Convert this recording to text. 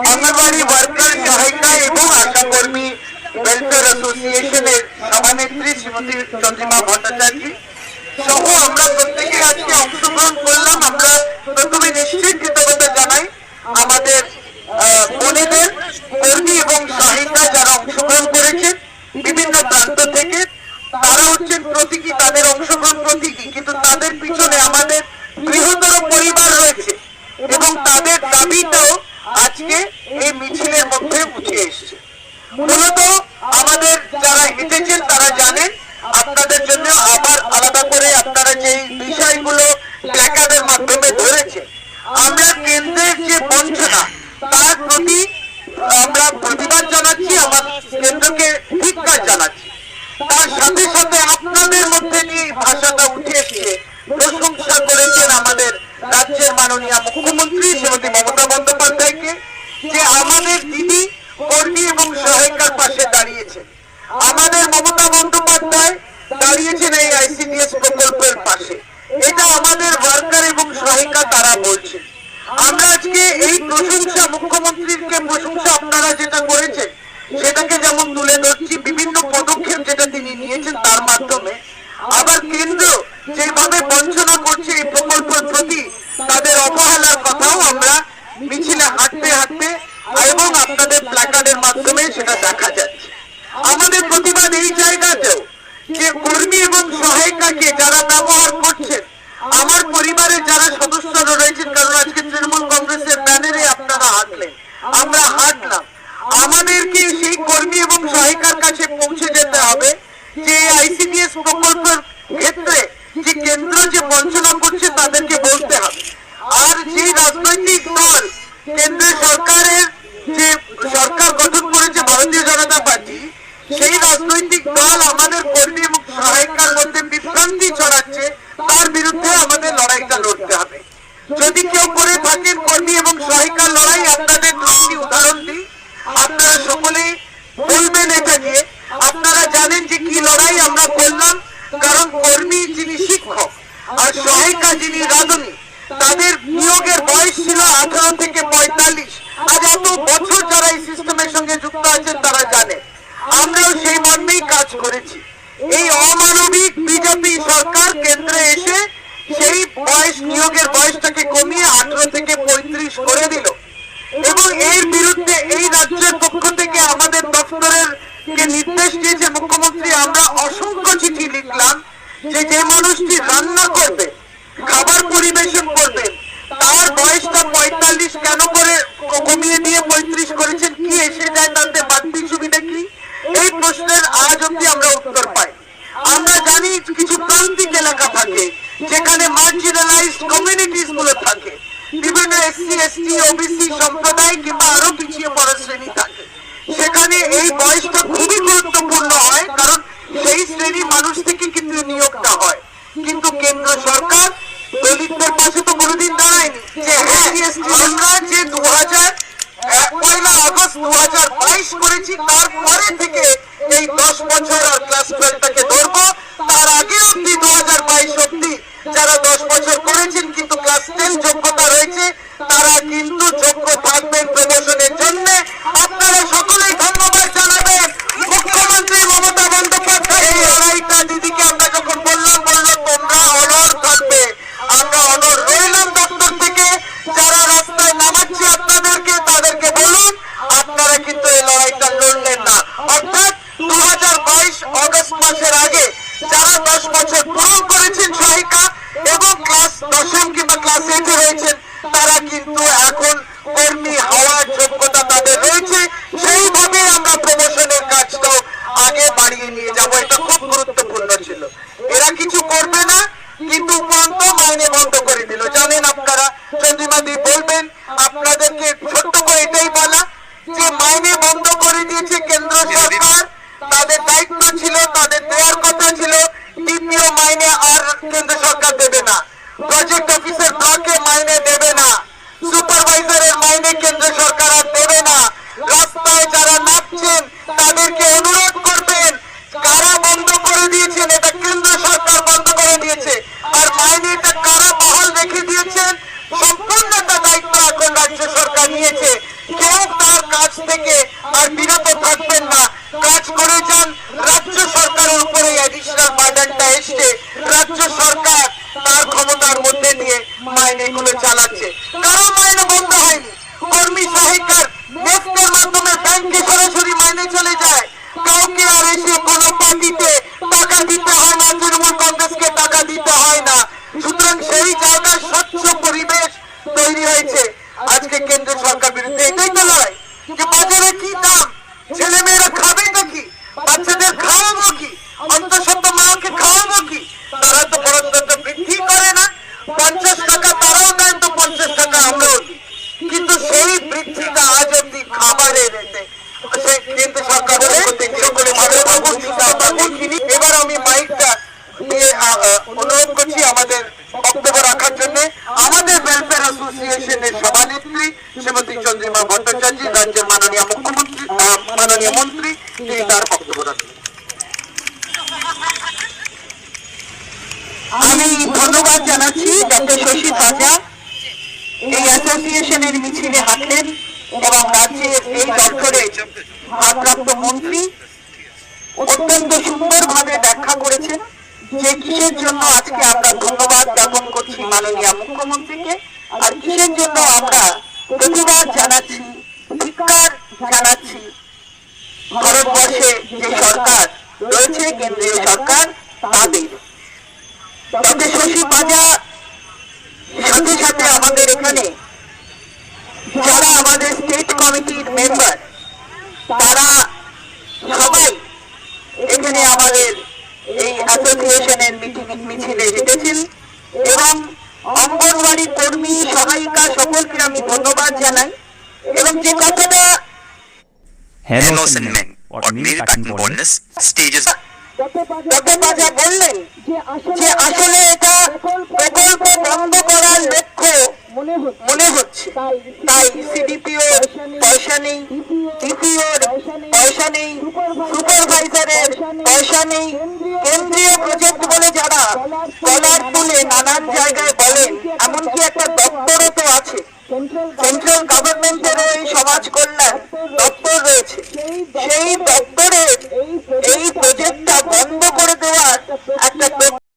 Anganwadi worker সহায়িকা এবং আশা কর্মী ওয়েলফেয়ার অ্যাসোসিয়েশনের সভানেত্রী শ্রীমতী চন্দ্রিমা ভট্টাচার্য সহ আমরা প্রত্যেকে আজকে অংশগ্রহণ করলাম। আমরা প্রথমে নিশ্চিত কৃতজ্ঞতা জানাই আমাদের বোনেদের, কর্মী এবং সহায়িকা যারা অংশগ্রহণ করেছেন বিভিন্ন প্রান্ত থেকে। তারা হচ্ছেন প্রতীকী, তাদের অংশগ্রহণ প্রতীকী। কিন্তু তাদের পিছনে আমাদের বৃহত্তর পরিবার রয়েছে এবং তাদের দাবিটাও আজকে এই মিছিলের মধ্যে উঠে এসেছে। মূলত আমাদের যারা হেঁটেছেন, তারা জানেন, আপনাদের জন্য আবার আলাদা করে আপনারা যে বিষয়গুলো প্ল্যাকার্ডের মাধ্যমে ধরেছেন, আমরা কেন্দ্রের যে বঞ্চনা, তার প্রতি আমরা প্রতিবাদ জানাচ্ছি, আমার কেন্দ্রকে ধিক্কার জানাচ্ছি। তার সাথে সাথে আপনাদের মধ্যে নিয়ে ভাষাটা উঠে এসেছে, প্রশংসা করেছেন আমাদের রাজ্যের মাননীয় মুখ্যমন্ত্রী শ্রীমতী মমতা বন্দ্যোপাধ্যায়কে যে আমাদের দিদি, কর্মী এবং সহায়িকার পাশে দাঁড়িয়েছেন আমাদের মমতা বন্দ্যোপাধ্যায় দাঁড়িয়েছেন এই আইসিডিএস প্রকল্পের পাশে। এটা আমাদের ওয়ার্কার এবং সহায়িকা তারা বলছেন। আমরা আজকে এই প্রশংসা মুখ্যমন্ত্রীকে প্রশংসা আপনারা যেটা করেছেন, সেটাকে যেমন তুলে ধরছি, বিভিন্ন পদক্ষেপ যেটা তিনি নিয়েছেন তার মাধ্যমে, আবার কেন্দ্র যেভাবে বঞ্চনা করছে এই প্রকল্পের প্রতি, তাদের অবহেলার কথাও আমরা মিছিলে হাঁটতে হাঁটতে এবং আপনাদের প্ল্যাকার্ডের মাধ্যমে সেটা দেখা যাচ্ছে আমাদের প্রতিবাদ এই জায়গাতেও যে কর্মী এবং সহায়িকাকে যারা ব্যবহার করছেন, আমার পরিবারের যারা সদস্যরা রয়েছেন, কারণ আজকে তৃণমূল কংগ্রেসের ব্যানারে আপনারা হাঁটলেন, আমরা হাঁটলাম। আমাদেরকে সেই কর্মী এবং সহায়িকার কাছে পৌঁছে যেতে হবে যে আইসিডিএস প্রকল্পের ক্ষেত্রে যে কেন্দ্র যে বঞ্চনা করছে তাদেরকে বলতে হবে আর যে রাজনৈতিক দল কেন্দ্র সরকারের যে সরকার গঠন করেছে ভারতীয় জনতা পার্টি সেই রাজনৈতিক দল আমাদের কর্মী এবং সহায়িকার মধ্যে বিভ্রান্তি ছড়াচ্ছে তার বিরুদ্ধে আমাদের লড়াইটা লড়তে হবে যদি কেউ করে থাকেন কর্মী এবং সহায়িকার লড়াই আপনাদের দুটি উদাহরণ দিই আপনারা সকলেই বলবেন এটা নিয়ে আপনারা জানেন যে কি লড়াই আমরা করলাম কারণ কর্মী যিনি শিক্ষক। আর সহায়িকা যিনি রাঁধুনি, তাদের নিয়োগের বয়স ছিল আঠারো থেকে পঁয়তাল্লিশ। আজ এত বছর যারা এই সিস্টেমের সঙ্গে যুক্ত আছেন, তারা জানে। আমরাও সেই মর্মেই কাজ করেছি। এই অমানবিক বিজেপি সরকার কেন্দ্রে এসে সেই বয়স, নিয়োগের বয়সটাকে কমিয়ে আঠারো থেকে পঁয়ত্রিশ করে দিল। এবং এর বিরুদ্ধে এই রাজ্যের পক্ষ থেকে আমাদের দপ্তরের কে নির্দেশ দিয়েছে মুখ্যমন্ত্রী, আমরা অসংখ্য চিঠি লিখলাম যে যে মানুষটি রান্না করবে খাবার পরিবেশন করবেন তার বয়সটা পঁয়তাল্লিশ কেন করে ক- কমিয়ে দিয়ে পঁয়ত্রিশ এসে যায় তাতে বাড়তি সুবিধা কি? এই প্রশ্নের আজ অব্দি আমরা উত্তর পাই আমরা জানি কিছু প্রান্তিক এলাকা থাকে, যেখানে মার্জিনালাইজড কমিউনিটিসগুলো থাকে। বিভিন্ন এসসি এসটি ওবিসি সম্প্রদায় কিংবা আরও পিছিয়ে পড়া শ্রেণি থাকে। সেখানে এই বয়সটা খুবই গুরুত্বপূর্ণ হয়, কারণ সেই শ্রেণির মানুষ থেকে কিন্তু নিয়োগটা হয়। কিন্তু কেন্দ্র সরকার, দলিতদের পাশে তো কোনোদিন দাঁড়ায়নি। যে হ্যাঁ আমরা যে দু হাজার আগস্ট দু করেছি তারপরে থেকে এই দশ বছর আর ক্লাস টুয়েলভটাকে ধরবো তার আগে অব্দি দু হাজার বাইশ অব্দি যারা দশ বছর করেছেন কিন্তু ক্লাস টেন যোগ্যতা রয়েছে তারা কিন্তু যোগ্য থাকবেন প্রমোশনের জন্য আপনারা সকলেই ধন্যবাদ জানাবেন মুখ্যমন্ত্রী মমতা বন্দ্যোপাধ্যায় এই লড়াইটা দিদিকে আমরা যখন বললাম বলল তোমরা অনর থাকবে আমরা অনর রইলাম দপ্তর থেকে যারা রাস্তায় নামাচ্ছি আপনাদেরকে কাজ থেকে আর বিরত থাকবেন না। কাজ করে যান, রাজ্য সরকারের উপরে অ্যাডিশনাল বার্ডেনটা এসছে। রাজ্য সরকার তার ক্ষমতার মধ্যে নিয়ে মাইনেগুলো চালাচ্ছে। কারও মাইনে বন্ধ হয়নি। কর্মী সহায়িকার নেফটের মাধ্যমে ব্যাংকে সরাসরি মাইনে চলে যায়। কাউকে আর এসে কোনো পার্টিতে টাকা দিতে হয় না, তৃণমূল কংগ্রেসকে টাকা দিতে হয় না। সুতরাং সেই জায়গায় স্বচ্ছ পরিবেশ তৈরি হয়েছে। আজকে কেন্দ্র সরকার বিরুদ্ধে এটাই তো লড়াই। যে বাজারে কি দাম? ছেলে মেয়েরা খাবে তো কি বাচ্চাদের খাওয়াবো কি? অন্তঃসত্ত্ব মাকে খাওয়াবো কি? তারা তো বরঞ্চ বৃদ্ধি করে না। পঞ্চাশ টাকা তারাও দেন তো পঞ্চাশ টাকা আমরাও কিন্তু সেই বৃদ্ধিটা আজ অব্দি খাবারে সে কেন্দ্র সরকার। এবার আমি মাইকটা আ, অনুরোধ করছি আমাদের বক্তব্য রাখার জন্য। আমাদের অ্যাসোসিয়েশনের সভানেত্রী শ্রীমতী চন্দ্রিমা ভট্টাচার্য, রাজ্যের মাননীয় মুখ্যমন্ত্রী মাননীয় মন্ত্রী, তিনি তার বক্তব্য রাখবেন আমি ধন্যবাদ জানাচ্ছি ডক্টর শশী সাজা এই অ্যাসোসিয়েশনের মিছিলে হাঁটলেন এবং রাজ্যের এই দপ্তরে ভারপ্রাপ্ত মন্ত্রী অত্যন্ত সুন্দরভাবে ব্যাখ্যা করেছেন। যে কিসের জন্য আজকে আমরা ধন্যবাদ জ্ঞাপন করছি মাননীয় মুখ্যমন্ত্রীকে, আর কিসের জন্য আমরা প্রতিবাদ জানাচ্ছি, ধিক্কার জানাচ্ছি ভারতবর্ষে যে সরকার রয়েছে, কেন্দ্রীয় সরকার তাদের। ডক্টর শশী পাজা, সাথে সাথে আমাদের এখানে যারা আমাদের স্টেট কমিটির মেম্বার তারা সবাই এখানে আমাদের এই অ্যাসোসিয়েশনের মিটিং মিছিলে হেঁটেছেন এবং অঙ্গনবাড়ি কর্মী সহায়িকা সকলকে আমি ধন্যবাদ জানাই এবং যে কথাটা পাজা বললেন যে আসলে এটা কলার তুলে নানান জায়গায় বলেন, এমনকি একটা দপ্তরও তো আছে। সেন্ট্রাল গভর্নমেন্টেরও এই সমাজ কল্যাণ দপ্তর রয়েছে। সেই দপ্তরের এই প্রজেক্টটা বন্ধ করে দেওয়ার একটা